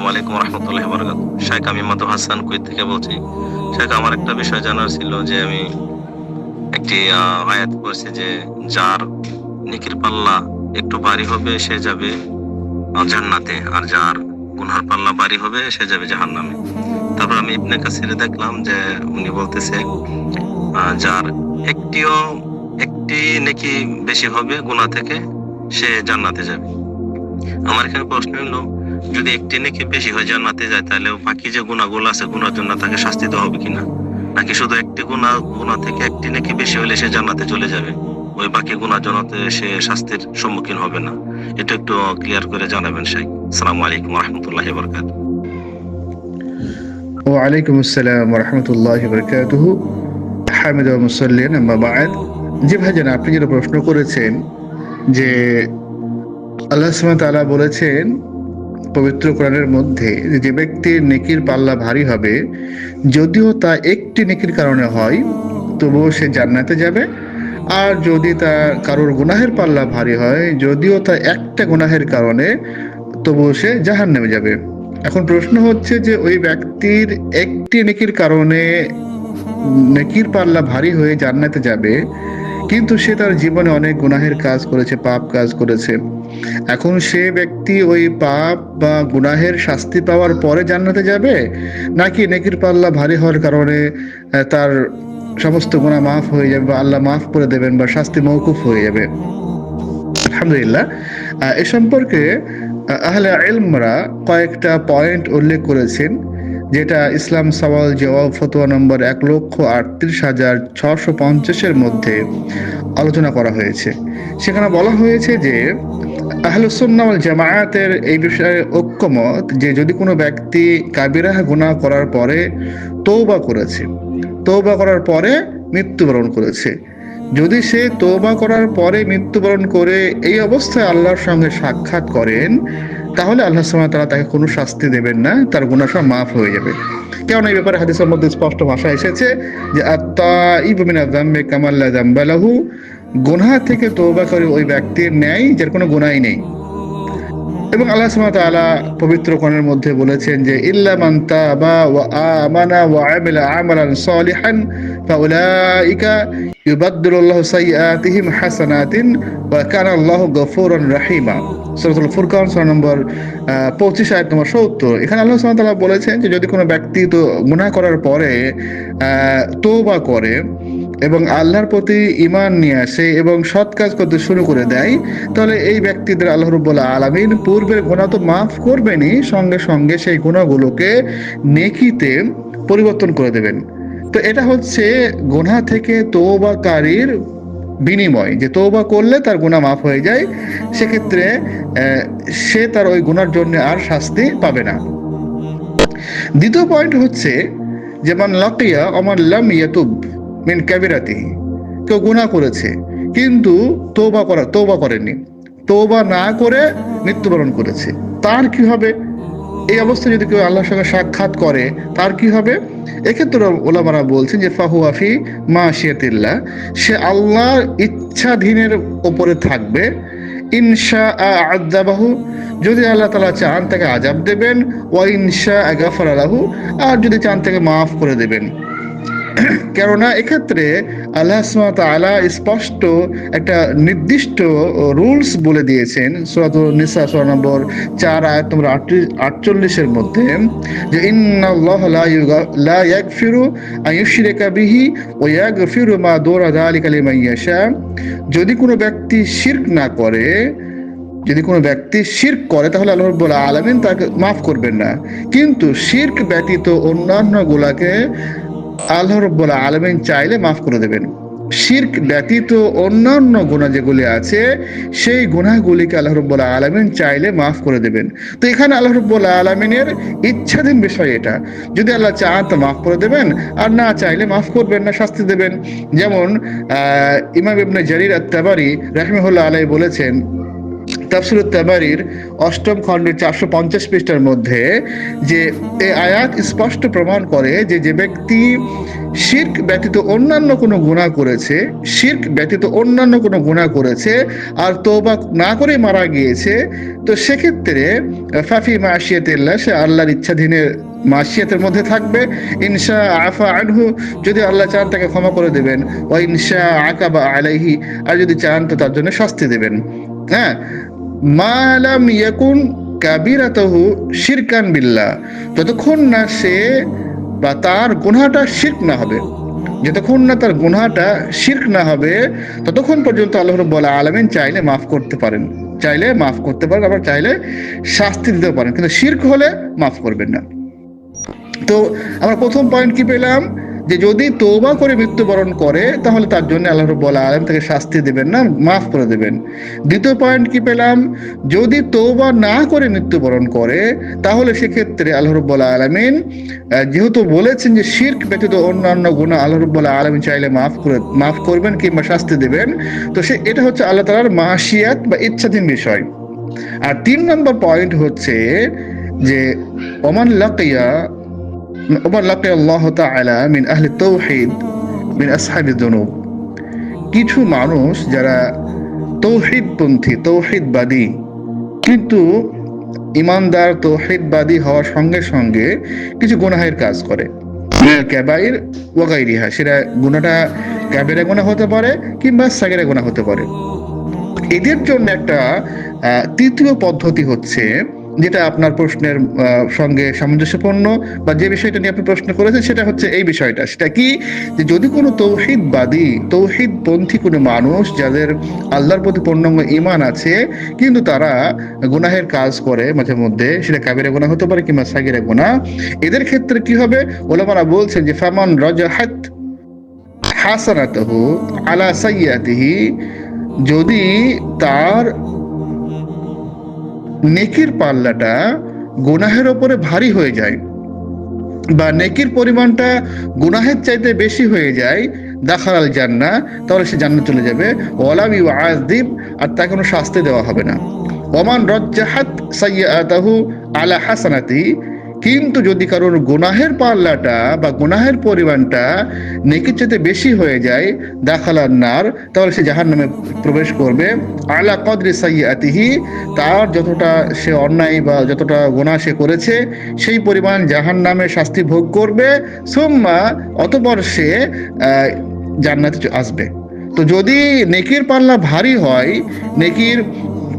আসসালামু আলাইকুম রহমতুল্লাহ বরকাত শেখ আমি মাধু হাসান কুয়েত থেকে বলছি। শেখ আমার একটা বিষয় জানার ছিল যে আমি একটি আয়াত পড়ছি যে যার নিকির পাল্লা একটু ভারী হবে, সে যাবে জান্নাতে। আর যার গুনহার পাল্লা ভারী হবে, সে যাবে জাহান্নামে। তারপর আমি ইবনে কাসিরে দেখলাম যে উনি বলতেছে যার একটিও, একটি নাকি বেশি হবে গুনাহ থেকে, সে জান্নাতে যাবে। আমার এখানে প্রশ্ন হলো যদি একটি নাকি বেশি হয় জান্নাতে যায়, তাহলে বাকি যে গুণাগুলো আছে গুণার জন্য তাকে শাস্তি দেওয়া হবে কিনা? নাকি শুধু একটি গুণা গুণা থেকে একটি নাকি বেশি হলে সে জান্নাতে চলে যাবে? ওই বাকি গুণার জন্য সে শাস্তির সম্মুখীন হবে না। এটা একটু ক্লিয়ার করে জানাবেন শেখ আসসালামু আলাইকুম রহমতুল্লাহ বরকাত ওয়ালাইকুম আসসালাম রহমতুল্লাহ বরকাতুহু হামিদ মুসল্লিন, আম্মা বাদ। জি ভাইজান, আপনি যেটা প্রশ্ন করেছেন যে আল্লাহ তাআলা বলেছেন পবিত্র কোরআনের মধ্যে যে ব্যক্তির নেকির পাল্লা ভারী হবে, যদিও তা একটি নেকির কারণে হয়, তবুও সে জান্নাতে যাবে। আর যদি তা কারোর গুনাহের পাল্লা ভারী হয়, যদিও তা একটা গুনাহের কারণে, তবুও সে জাহান জাহান্নামে যাবে। এখন প্রশ্ন হচ্ছে যে, ওই ব্যক্তির একটি নেকির কারণে নেকির পাল্লা ভারী হয়ে জান্নাতে যাবে, কিন্তু সে তার জীবনে অনেক গুনাহের কাজ করেছে, পাপ কাজ করেছে। এখন সে ব্যক্তি ওই পাপ বা গুনাহের শাস্তি পাওয়ার পরে জান্নাতে যাবে? নাকি নেকির পাল্লা ভারী হওয়ার কারণে তার সমস্ত গুণা মাফ হয়ে যাবে বা আল্লাহ মাফ করে দেবেন বা শাস্তি মৌকুফ হয়ে যাবে? আলহামদুলিল্লাহ। এ সম্পর্কে আহ, আহলে ইলমরা কয়েকটা পয়েন্ট উল্লেখ করেছেন যেটা ইসলাম সওয়াল জবাব ফতোয়া নম্বর এক লক্ষ আটত্রিশ হাজার ছশো পঞ্চাশের মধ্যে আলোচনা করা হয়েছে। সেখানে বলা হয়েছে যে আহলুসুন্নাওয়াল জামায়াতের এই বিষয়ে ঐক্যমত যে যদি কোনো ব্যক্তি কাবিরাহ গুনাহ করার পরে তৌবা করেছে তৌবা করার পরে মৃত্যুবরণ করেছে। যদি সে তৌবা করার পরে মৃত্যুবরণ করে এই অবস্থায় আল্লাহর সঙ্গে সাক্ষাৎ করেন, তাহলে আল্লাহ সুবহানাহু তাআলা তাকে কোনো শাস্তি দেবেন না, তার গুনাহ সব মাফ হয়ে যাবে। কেন এই ব্যাপারে হাদিসের মধ্যে স্পষ্ট ভাষা এসেছে যে আত্তাইবু মিনাজ যামবি কামাল লা গুনাহ থেকে তওবা করে ওই ব্যক্তির ন্যায় যার কোনো গুনাহই নেই। এবং আল্লাহ সুবহানাহু ওয়া পবিত্র কোরআনের মধ্যে বলেছেন যে, ইল্লা মান তাবা ওয়া আমানা ওয়া আমিলা আমালান সালিহান, ফাউলাইকা ইউবাদদিলুল্লাহু সাইয়্যাতিহিম হাসানাতিন ওয়া কানা আল্লাহু গফুরান রাহিমা। সূরাতুল ফুরকান, সূরা নম্বর পঁচিশ, আয়াত নম্বর সত্তর। এখানে আল্লাহ সুবহানাহু তাআলা বলেছেন যে, যদি কোনো ব্যক্তি তো গুনাহ করার পরে তওবা করে এবং আল্লাহর প্রতি ইমান নিয়ে আসে এবং সৎ কাজ করতে শুরু করে দেয়, তাহলে এই ব্যক্তিদের আল্লাহ রব্বুল আলামিন পূর্বের গুনাহ তো মাফ করবেনই, সঙ্গে সঙ্গে সেই গুনাহগুলোকে নেকিতে পরিবর্তন করে দেবেন। তো এটা হচ্ছে গুনাহ থেকে তৌবাকারীর বিনিময়, যে তৌবা করলে তার গুণা মাফ হয়ে যায়, সেক্ষেত্রে সে তার ওই গুনার জন্য আর শাস্তি পাবে না। দ্বিতীয় পয়েন্ট হচ্ছে যেমন লাকিয়া আমার লাম ইয়াতুব। মিন কাবিরাতিহি কেউ গুনাহ করেছে, কিন্তু তৌবা করা তৌবা করেনি তৌবা না করে মৃত্যুবরণ করেছে। তার কি হবে? এই অবস্থায় যদি কেউ আল্লাহর সঙ্গে সাক্ষাৎ করে, তার কি হবে? এক্ষেত্রে ওলামারা বলছেন যে ফাহুয়াফি মা শিয়াতিল্লাহ সে আল্লাহর ইচ্ছাধীনের ওপরে থাকবে। ইনশা আদাবাহু যদি আল্লাহ তালা চান তাকে আজাব দেবেন। ওয়া ইনশা আগাফার আলাহু আর যদি চান তাকে মাফ করে দেবেন। কেননা এক্ষেত্রে আল্লাহ ওয়া স্পষ্ট একটা নির্দিষ্ট রুলস বলে দিয়েছেন, সূরাতুন নিসা সূরা নম্বর চার, আয়াত নম্বর 48 এর মধ্যে, যে ইন্নাল্লাহ লা ইয়াগফিরু আন ইউশরিকা বিহি ওয়া ইয়াগফিরু মা দুনা যালিকা লিমান ইয়াশা। যদি কোনো ব্যক্তি শিরক না করে, যদি কোনো ব্যক্তি শির্ক করে, তাহলে আল্লাহ রাব্বুল আলামিন তাকে মাফ করবেন না। কিন্তু শিরক ব্যতীত অন্যান্য গুলাকে আল্লাহ রব্বুল আলমিন চাইলে মাফ করে দেবেন। শির্ক ব্যতীত অন্যান্য গুণা যেগুলি আছে, সেই গুণাগুলিকে আল্লাহ রব্বুল আলমিন চাইলে মাফ করে দেবেন। তো এখানে আল্লাহ রব্বুল আলমিনের ইচ্ছাধীন বিষয় এটা। যদি আল্লাহ চান তো মাফ করে দেবেন, আর না চাইলে মাফ করবেন না, শাস্তি দেবেন। যেমন ইমাম ইবনে জারির আত্তাবারি রাহমাহুল্লাহ আলাই বলেছেন তাফসিরুত তাবারির অষ্টম খণ্ডের চারশো পঞ্চাশ পৃষ্ঠার মধ্যে যে এই আয়াত স্পষ্ট প্রমাণ করে যে যে ব্যক্তি শির্ক ব্যতীত অন্যান্য কোনো গুণা করেছে, শির্ক ব্যতীত অন্যান্য কোনো গুণা করেছে আর তৌবা না করে মারা গিয়েছে, তো সেক্ষেত্রে ফাফি মাসিয়াতিল্লাহ সে আল্লাহর ইচ্ছাধীনের মাসিয়াতের মধ্যে থাকবে। ইনশা আফা আনহু, যদি আল্লাহ চান তাকে ক্ষমা করে দেবেন। ও ইনশা আকাবা আলাইহি, আর যদি চান তো তার জন্য শাস্তি দেবেন। হ্যাঁ? মালাম ইয়াকুন কাবিরাতহু শিরকান বিল্লাহ। যতক্ষণ না সে বা তার গুনাহটা শির্ক না হবে, যতক্ষণ না তার গুনাহটা শির্ক না হবে, ততক্ষণ পর্যন্ত আল্লাহ রাব্বুল আলামিন চাইলে মাফ করতে পারেন। চাইলে মাফ করতে পারেন, আবার চাইলে শাস্তি দিতে পারেন। কিন্তু শির্ক হলে মাফ করবেন না। তো আমরা প্রথম পয়েন্ট কি পেলাম? যে যদি তৌবা করে মৃত্যুবরণ করে, তাহলে তার জন্য আল্লাহ রব্বুল আলম তাকে শাস্তি দেবেন না, মাফ করে দেবেন। দ্বিতীয় পয়েন্ট কি পেলাম? যদি তৌবা না করে মৃত্যুবরণ করে, তাহলে সেক্ষেত্রে আল্লাহ রব্বুল আলমিন যেহেতু বলেছেন যে শির্ক ব্যতীত অন্যান্য গুণা আল্লাহ রব্বুল আলমিন চাইলে মাফ করে, মাফ করবেন কিংবা শাস্তি দেবেন, তো সে, এটা হচ্ছে আল্লাহ তালার মাসিয়াত বা ইচ্ছাধীন বিষয়। আর তিন নম্বর পয়েন্ট হচ্ছে যে, ওমান লাকিয়া ওমান লাকিয়া আল্লাহ তাআলা মিন আহলি তাওহীদ মিন আসহাবি যুনুব। কিছু মানুষ যারা তৌহিদপন্থী, তৌহিদবাদী, কিন্তু ইমানদার, তৌহিদবাদী হওয়ার সঙ্গে সঙ্গে কিছু গুনাহের কাজ করে। ক্যাবাইর ওয়াগাইরিহা সেটা গুণাটা ক্যাবেরা গুণা হতে পারে কিংবা সাগেরা গুণা হতে পারে। এদের জন্য একটা তৃতীয় পদ্ধতি হচ্ছে যেটা আপনার প্রশ্নের সঙ্গে সামঞ্জস্যপূর্ণ বা যে বিষয়টা নিয়ে আপনি প্রশ্ন করেছেন সেটা হচ্ছে এই বিষয়টা। সেটা কি? যে যদি কোনো তৌহিদবাদী, তৌহিদপন্থী কোনো মানুষ যাদের আল্লাহর প্রতি পূর্ণাঙ্গ ইমান আছে, কিন্তু তারা গুনাহের কাজ করে মাঝে মধ্যে, সেটা কাবিরা গুনাহ হতে পারে কিংবা সাগিরা গুনাহ, এদের ক্ষেত্রে কি হবে? ওলামারা বলছেন যে, ফামান রাজাহাত হাসানাতহু আলা সাইয়াতিহি যদি তার নেকির পাল্লাটা গুনাহের ওপরে ভারী হয়ে যায় বা নেকির পরিমাণটা গুনাহের চাইতে বেশি হয়ে যায়, দাখাল জাননা জান্না, তাহলে সে জান্নাত চলে যাবে। ওয়ালাম ইউ আজদিব আর তাকে কোনো শাস্তি দেওয়া হবে না। ওমান রজ্জাহাত সাইয়াতাহু আলা হাসানাতি কিন্তু যদি কারোর গুনাহের পাল্লাটা বা গুনাহের পরিমাণটা নেকির চাইতে বেশি হয়ে যায় দাখালার নার তাহলে সে জাহান নামে প্রবেশ করবে। আলা কদরি সাইয়াতিহি তার যতটা সে অন্যায় বা যতটা গুনাহ সে করেছে, সেই পরিমাণ জাহান নামে শাস্তি ভোগ করবে। সুম্মা, অতপর সে জান্নাতে আসবে। তো যদি নেকির পাল্লা ভারী হয়, নেকির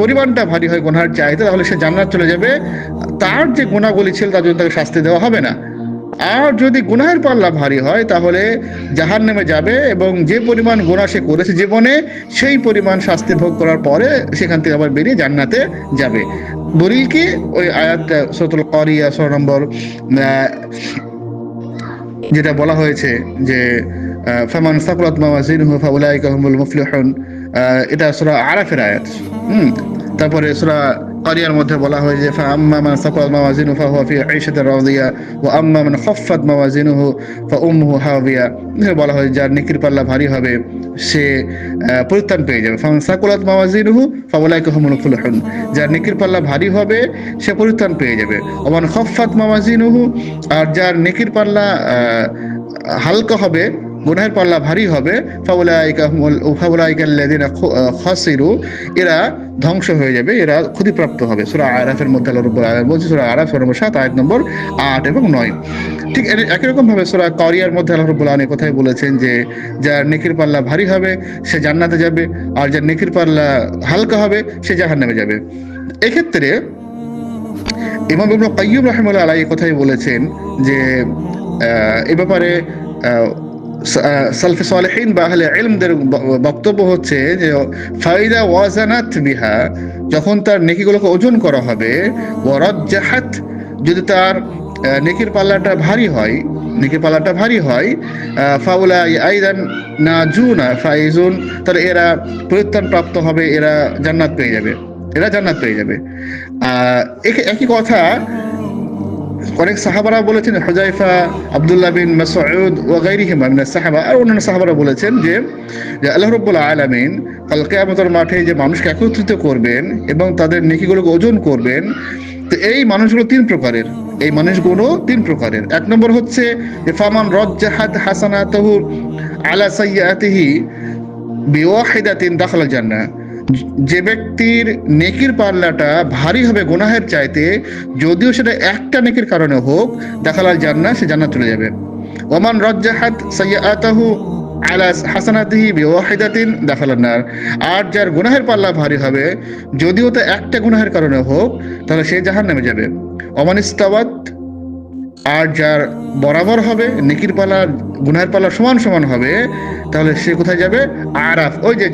পরিমাণটা ভারী হয় গোনার চাইতে তাহলে সে জান্নাত চলে যাবে। তার যে গুণাগুলি ছিল, তার জন্য তাকে শাস্তি দেওয়া হবে না। আর যদি গুনাহের পাল্লা ভারী হয়, তাহলে জাহান নেমে যাবে এবং যে পরিমাণ গোনা সে করেছে জীবনে, সেই পরিমাণ শাস্তি ভোগ করার পরে সেখান থেকে আবার বেরিয়ে জান্নাতে যাবে। দলিল কি? ওই আয়াতটা সতুল করিয়া ছ নম্বর যেটা বলা হয়েছে যে ফামান সাকুলাত মাওয়াজিনহু ফাউলাইকা হুমুল মুফলিহুন। এটা সূরা আরাফের আয়াত। হুম, তারপরে সূরা কারিয়ার মধ্যে বলা হয় যে, ফাআম্মা মান সাকুলাত মাওয়াজিনহু ফাহুয়া ফি আইশাতির রাদিয়া, ওয়া আম্মা মান খাফফাত মাওয়াজিনহু ফাউম্মুহু হাবিয়া এখানে বলা হয় যার নেকির পাল্লা ভারী হবে, সে পরিত্রাণ পেয়ে যাবে। ফামান সাকুলাত মাওয়াজিনহু ফাউলাইকা হুমুল মুফলিহুন যার নেকির পাল্লা ভারী হবে, সে পরিত্রাণ পেয়ে যাবে। ওমান খাফফাত মাওয়াজিনহু, আর যার নেকির পাল্লা হালকা হবে গুনাহের পাল্লা ভারী হবে। এরা ধ্বংস হয়ে যাবে, এরা ক্ষতিপ্রাপ্ত হবে। সূরা আরাফের মধ্যে আল্লাহ বলছে, সূরা আরাফ নম্বর 7 আয়াত নম্বর আট এবং নয়। ঠিক একই রকম ভাবে সূরা কারিয়ার মধ্যে আল্লাহ রাব্বুল আলামিন কথাই বলেছেন যে, যার নেকির পাল্লা ভারী হবে, সে জান্নাতে যাবে, আর যার নেকির পাল্লা হালকা হবে, সে জাহান্নামে যাবে। এক্ষেত্রে ইমাম ইবনে কাইয়্যিম রাহিমাহুল্লাহ আলাইহি কথাই বলেছেন যে এ ব্যাপারে সালফে সালেহিন বা আহলে ইলমদের বক্তব্য হচ্ছে যে ফাইদা ওয়াজানাত বিহা যখন তার নেকিগুলোকে ওজন করা হবে ওয়ারাজ্জাহাত যদি তার নেকির পাল্লাটা ভারী হয় নেকির পাল্লাটা ভারী হয় ফাউলা আইদান নাজুনা ফাইজুন তাহলে এরা পরিত্রাণ প্রাপ্ত হবে এরা জান্নাত পেয়ে যাবে এরা জান্নাত পেয়ে যাবে। একই কথা অনেক সাহাবারা বলেছেন হুজাইফা আব্দুল্লাহ বিন মাসউদ ও গাইরিহিমা মিনাস সাহাবা, আর অন্যান্য সাহাবারা বলেছেন যে আল্লাহ রাব্বুল আলামিন কাল কিয়ামতের মাঠে যে মানুষকে একত্রিত করবেন এবং তাদের নেকিগুলোকে ওজন করবেন, তো এই মানুষগুলো তিন প্রকারের। এই মানুষগুলো তিন প্রকারের। এক নম্বর হচ্ছে ফামান রজ্জাহাত হাসানাতাহু আলা সাইয়্যাতিহি বিওয়াহিদাতিন দাখাল জান্নাহ। যে ব্যক্তির নেকির পাল্লাটা ভারী হবে গুনাহের চাইতে, যদিও সেটা একটা নেকির কারণে হোক, দেখালাল জান্নাহ, সে জান্নাত চলে যাবে। ওমান রজ্জাহাত সাইয়্যাতাহু আলা হাসানাতিহি বিওয়াহিদাতিন দাখালান নার। আর যার গুনাহের পাল্লা ভারী হবে, যদিও তা একটা গুনাহের কারণে হোক, তাহলে সে জাহান্নামে যাবে। ওমান ইস্তাওয়াত আর যার বরাবর হবে, নেকির পালা, গুনাহের পালা সমান সমান হবে, তাহলে সে কোথায় যাবে? আরাফ। ওই যে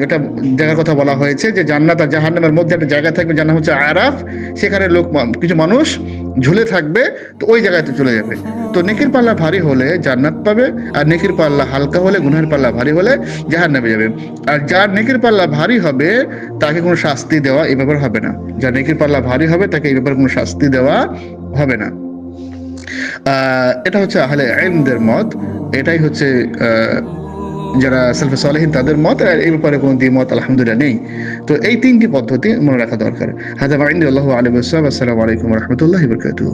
যেটা জায়গার কথা বলা হয়েছে যে জান্নাত আর জাহান্নামের মধ্যে একটা জায়গা থাকবে নাম হচ্ছে আরাফ। সেখানে লোক কিছু মানুষ ঝুলে থাকবে, তো ওই জায়গাতে চলে যাবে। তো নেকির পাল্লা ভারী হলে জান্নাত পাবে, আর নেকির পাল্লা হালকা হলে, গুনাহের পাল্লা ভারী হলে জাহান্নামে যাবে। আর যার নেকির পাল্লা ভারী হবে, তাকে কোনো শাস্তি দেওয়া এই ব্যাপার হবে না। যার নেকির পাল্লা ভারী হবে, তাকে এই ব্যাপারে কোনো শাস্তি দেওয়া হবে না। এটা হচ্ছে আহলে আইনদের মত। এটাই হচ্ছে যারা সেলফে সালেহীন তাদের মত, আর এই ব্যাপারে কোনো দ্বিমত আলহামদুলিল্লাহ নেই। তো এই তিনটি পদ্ধতি মনে রাখা দরকার। হাজার আইন আল্লাহ আলী আসসালামু আলাইকুম রহমতুল্লাহ বরকাতুহ।